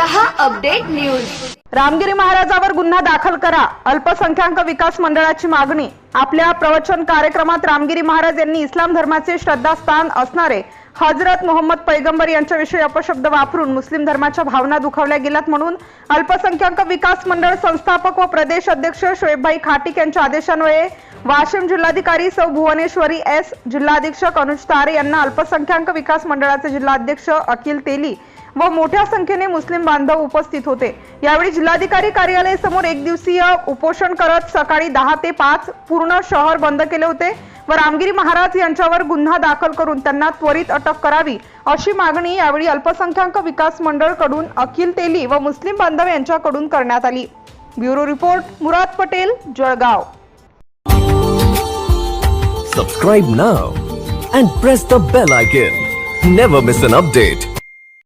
Update news. Ramgiri महाराजावर गुन्हा दाखल करा. अल्पसंख्याक विकास मंडळाची मागणी. आपल्या प्रवचन कार्यक्रमात रामगिरी महाराज यांनी इस्लाम धर्माचे श्रद्धास्थान असणारे हजरत मोहम्मद पैगंबर यांच्याविषयी अपशब्द वापरून मुस्लिम धर्माच्या भावना दुखावल्या गेल्यात म्हणून अल्पसंख्याक विकास मंडळ संस्थापक व प्रदेश अध्यक्ष शोएबभाई खाटिक यांच्या आदेशान्वये वाशिम जिल्हाधिकारी सौ भुवनेश्वरी एस जिल्हाधीक्षक अनुज तारे यांना अल्पसंख्याक विकास मंडळाचे जिल्हाध्यक्ष अखिल तेली व मोठ्या संख्येने मुस्लिम बांधव उपस्थित होते. यावेळी जिल्हाधिकारी कार्यालयासमोर एक दिवसीय उपोषण करत सकाळी दहा ते पाच पूर्ण शहर बंद केले होते. व रामगिरी महाराज यांच्यावर गुन्हा दाखल करून त्यांना त्वरित अटक करावी अशी मागणी यावेळी अल्पसंख्याक विकास मंडळकडून अखिल तेली व मुस्लिम बांधव यांच्याकडून करण्यात आली. Bureau report Murad Patel Jalgaon. Subscribe now and press the bell icon never miss an update